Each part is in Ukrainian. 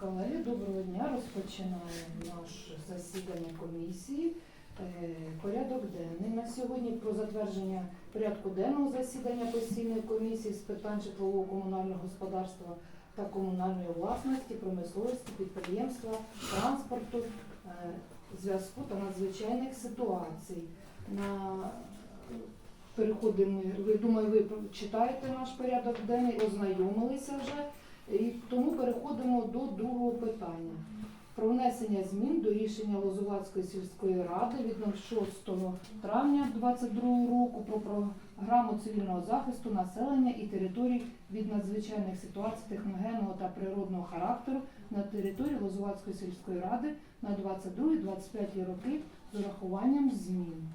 Колеги, доброго дня. Розпочинаємо наше засідання комісії. Е, Порядок денний на сьогодні про затвердження порядку денного засідання постійної комісії з питань житлового комунального господарства та комунальної власності, промисловості, підприємства, транспорту, е, зв'язку та надзвичайних ситуацій. На переходимо. Ви думаю, ви читаєте наш порядок денний, ознайомилися вже. І тому переходимо до другого питання. Про внесення змін до рішення Лозувацької сільської ради від 06 травня 2022 року про програму цивільного захисту населення і територій від надзвичайних ситуацій техногенного та природного характеру на території Лозувацької сільської ради на 22-25 роки з урахуванням змін.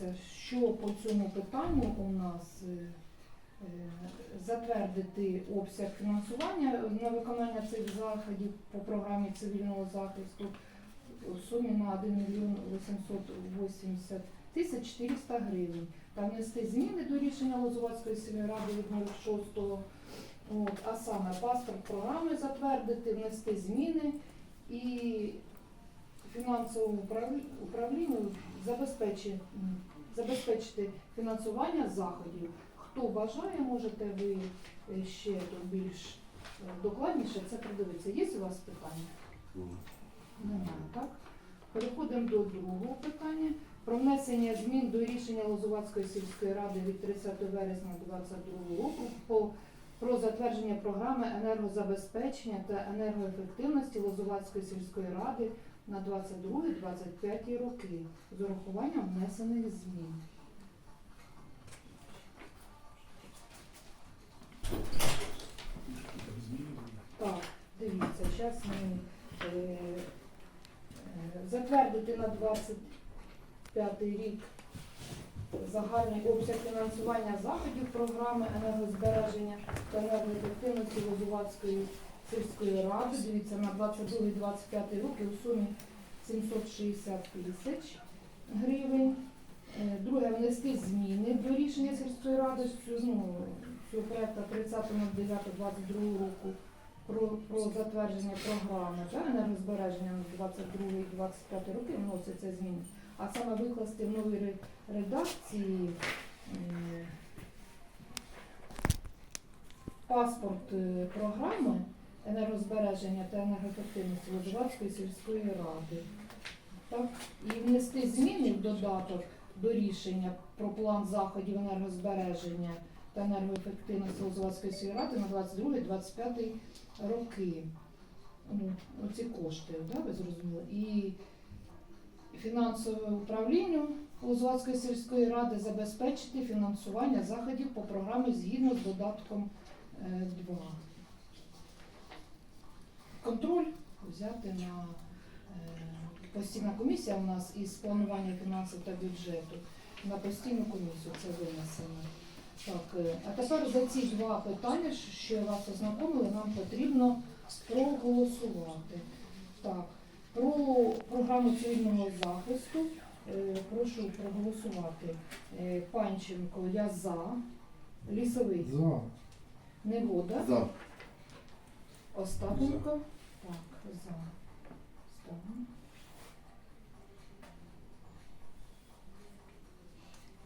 Дивіться, що по цьому питанню у нас е, е, затвердити обсяг фінансування на виконання цих заходів по програмі цивільного захисту у сумі на 1 мільйон 880 тисяч 400 гривень. Та внести зміни до рішення Лозувацької сільради від 06 От, а саме паспорт програми затвердити, внести зміни і фінансовому управлі- управлінню забезпечити, забезпечити фінансування заходів. Хто бажає, можете ви е, ще тут більш е, докладніше це придивитися. Є у вас питання? Немає, так? Переходимо до другого питання. Про внесення змін до рішення Лозувацької сільської ради від 30 вересня 2022 року по про затвердження програми енергозабезпечення та енергоефективності Лозувацької сільської ради на 22-25 роки з урахуванням внесених змін. Так, дивіться, зараз ми е, е, затвердити на 25 рік загальний обсяг фінансування заходів програми енергозбереження та енергоефективності Лозувацької сільської ради. Дивіться, на 22-25 роки у сумі 760 тисяч гривень. Е, Друге, внести зміни до рішення сільської ради ну, цього проекту 30.09.22 року про, про затвердження програми та енергозбереження на 22-25 роки вносяться зміни. А саме викласти в новій редакції паспорт е, програми енергозбереження та енергоефективності Лозувацької сільської ради. Так? І внести зміни в додаток до рішення про план заходів енергозбереження та енергоефективності Лозувацької сільської ради на 22-25 роки. Ну, оці кошти, да, ви зрозуміли. І фінансове управління Лозувацької сільської ради забезпечити фінансування заходів по програмі згідно з додатком 2. Контроль взяти на е, постійна комісія у нас із планування фінансів та бюджету. На постійну комісію це винесено. Так, е, а тепер за ці два питання, що я вас ознакомили, нам потрібно проголосувати. Так, програму цивільного захисту е, прошу проголосувати. Е, Панченко, я за. Лісовий, За. Негода. За. Остапенко. Так, за. Ставимо.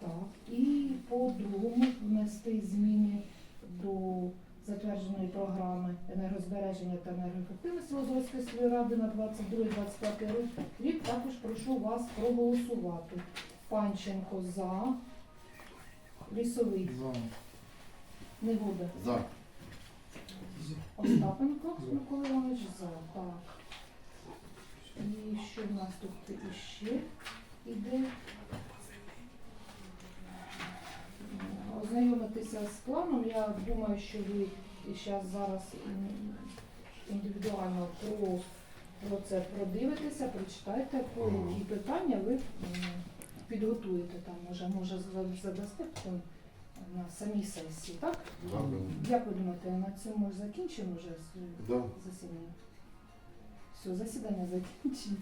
Так, і по другому внести зміни затвердженої програми енергозбереження та енергоефективності Лозовської сільської ради на 22-25 рік. Також прошу вас проголосувати. Панченко за. Лісовий. За. Негода. За. Остапенко. Микола Іванович за. Так. І що в нас тут іще іде? Ознайомитися з планом. Я думаю, що ви зараз зараз індивідуально про, про це продивитеся, прочитайте, по які питання ви підготуєте там, може, може за- задасте потім на самій сесії, так? Да, да. Дякую, Дмитро. На цьому закінчимо вже Да. засідання. Все, засідання закінчено.